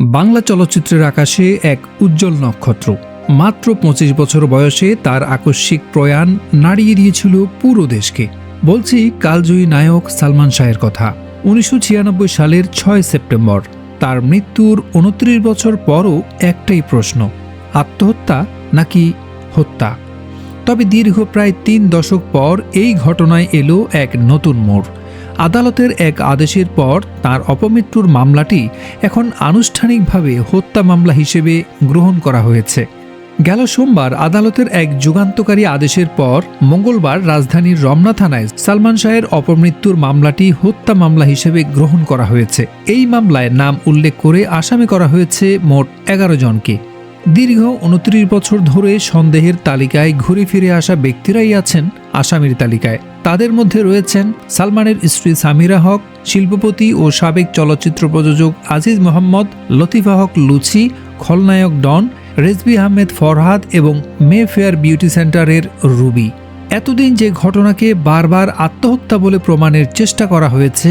বাংলা চলচ্চিত্রের আকাশে এক উজ্জ্বল নক্ষত্র। মাত্র পঁচিশ বছর বয়সে তার আকস্মিক প্রয়াণ নাড়িয়ে দিয়েছিল পুরো দেশকে। বলছি কালজয়ী নায়ক সালমান শাহের কথা। উনিশশো ছিয়ানব্বই সালের ছয় সেপ্টেম্বর। তার মৃত্যুর উনত্রিশ বছর পরও একটাই প্রশ্ন, আত্মহত্যা নাকি হত্যা? তবে দীর্ঘ প্রায় তিন দশক পর এই ঘটনায় এলো এক নতুন মোড়। আদালতের এক আদেশের পর তার অপমৃত্যুর মামলাটি এখন আনুষ্ঠানিকভাবে হত্যা মামলা হিসেবে গ্রহণ করা হয়েছে। গেল সোমবার আদালতের এক যুগান্তকারী আদেশের পর মঙ্গলবার রাজধানীর রমনা থানায় সালমান শাহের অপমৃত্যুর মামলাটি হত্যা মামলা হিসেবে গ্রহণ করা হয়েছে। এই মামলায় নাম উল্লেখ করে আসামি করা হয়েছে মোট এগারো জনকে। দীর্ঘ উনত্রিশ বছর ধরে সন্দেহের তালিকায় ঘুরে ফিরে আসা ব্যক্তিরাই আছেন আসামির তালিকায়। তাদের মধ্যে রয়েছেন সালমানের স্ত্রী সামিরা হক, শিল্পপতি ও সাবেক চলচ্চিত্র প্রযোজক আজিজ মোহাম্মদ, লতিফা হক লুচি, খলনায়ক ডন, রেজবি আহমেদ ফরহাদ এবং মে ফেয়ার বিউটি সেন্টারের রুবি। এতদিন যে ঘটনাকে বারবার আত্মহত্যা বলে প্রমাণের চেষ্টা করা হয়েছে,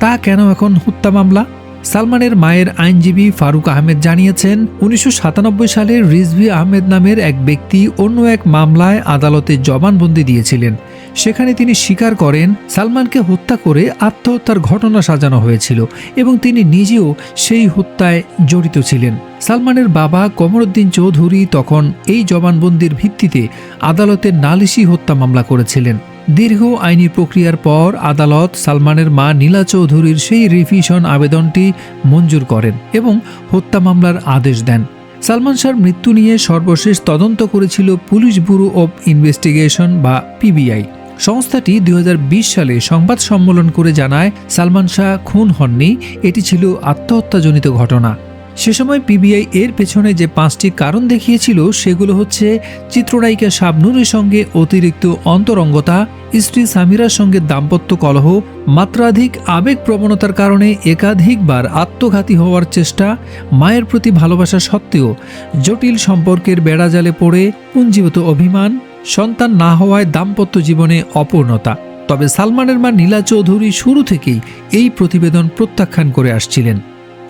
তা কেন এখন হত্যা মামলা? সালমানের মায়ের আইনজীবী ফারুক আহমেদ জানিয়েছেন, উনিশশো সাতানব্বই সালে রিজভি আহমেদ নামের এক ব্যক্তি অন্য এক মামলায় আদালতে জবানবন্দি দিয়েছিলেন। সেখানে তিনি স্বীকার করেন সালমানকে হত্যা করে আত্মহত্যার ঘটনা সাজানো হয়েছিল এবং তিনি নিজেও সেই হত্যায় জড়িত ছিলেন। সালমানের বাবা কমরুদ্দিন চৌধুরী তখন এই জবানবন্দির ভিত্তিতে আদালতে নালিশি হত্যা মামলা করেছিলেন। দীর্ঘ আইনি প্রক্রিয়ার পর আদালত সালমানের মা নীলা চৌধুরীর সেই রিভিশন আবেদনটি মঞ্জুর করেন এবং হত্যা মামলার আদেশ দেন। সালমান শাহর মৃত্যু নিয়ে সর্বশেষ তদন্ত করেছিল পুলিশ ব্যুরো অব ইনভেস্টিগেশন বা পিবিআই। সংস্থাটি দু হাজার বিশ সালে সংবাদ সম্মেলন করে জানায়, সালমান শাহ খুন হননি, এটি ছিল আত্মহত্যাজনিত ঘটনা। সে সময় পিবিআই এর পেছনে যে পাঁচটি কারণ দেখিয়েছিল, সেগুলো হচ্ছে চিত্রনায়িকা শাবনুরের সঙ্গে অতিরিক্ত অন্তরঙ্গতা, স্ত্রী সামিরার সঙ্গে দাম্পত্য কলহ, মাত্রাধিক আবেগ প্রবণতার কারণে একাধিকবার আত্মঘাতী হওয়ার চেষ্টা, মায়ের প্রতি ভালোবাসা সত্ত্বেও জটিল সম্পর্কের বেড়াজালে পড়ে পুঞ্জীভূত অভিমান সন্তান না হওয়ায় দাম্পত্য জীবনে অপূর্ণতা। তবে সালমানের মা নীলা চৌধুরী শুরু থেকেই এই প্রতিবেদন প্রত্যাখ্যান করে আসছিলেন।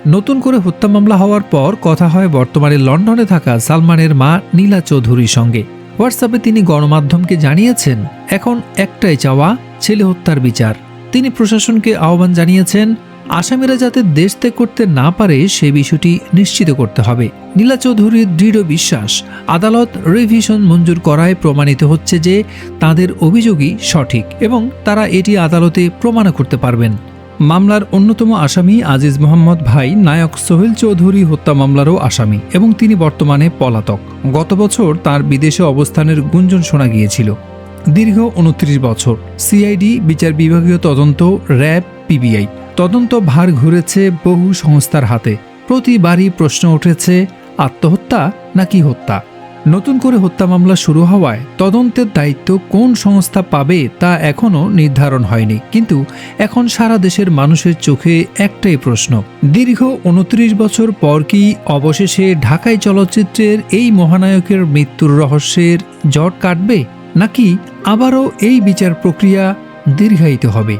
নতুন করে হত্যা মামলা হওয়ার পর কথা হয় বর্তমানে লন্ডনে থাকা সালমানের মা নীলা চৌধুরীর সঙ্গে। হোয়াটসঅ্যাপে তিনি গণমাধ্যমকে জানিয়েছেন, এখন একটাই চাওয়া, ছেলে হত্যার বিচার। তিনি প্রশাসনকে আহ্বান জানিয়েছেন আসামিরা যাতে দেশ ত্যাগ করতে না পারে, সে বিষয়টি নিশ্চিত করতে হবে। নীলা চৌধুরীর দৃঢ় বিশ্বাস, আদালত রিভিশন মঞ্জুর করায় প্রমাণিত হচ্ছে যে তাদের অভিযোগই সঠিক এবং তারা এটি আদালতে প্রমাণ করতে পারবেন। মামলার অন্যতম আসামি আজিজ মোহাম্মদ ভাই, নায়ক সোহেল চৌধুরী হত্যা মামলারও আসামি এবং তিনি বর্তমানে পলাতক। গত বছর তার বিদেশে অবস্থানের গুঞ্জন শোনা গিয়েছিল। দীর্ঘ উনত্রিশ বছর। সিআইডি, বিচার বিভাগীয় তদন্ত, র্যাব, পিবিআই। তদন্ত ভার ঘুরেছে বহু সংস্থার হাতে। প্রতিবারই প্রশ্ন উঠেছে, আত্মহত্যা নাকি হত্যা? নতুন করে হত্যা মামলা শুরু হওয়ায় তদন্তের দায়িত্ব কোন সংস্থা পাবে তা এখনও নির্ধারণ হয়নি। কিন্তু এখন সারা দেশের মানুষের চোখে একটাই প্রশ্ন, দীর্ঘ উনত্রিশ বছর পর কি অবশেষে ঢাকাই চলচ্চিত্রের এই মহানায়কের মৃত্যুর রহস্যের জট কাটবে? নাকি আবারও এই বিচার প্রক্রিয়া দীর্ঘায়িত হবে?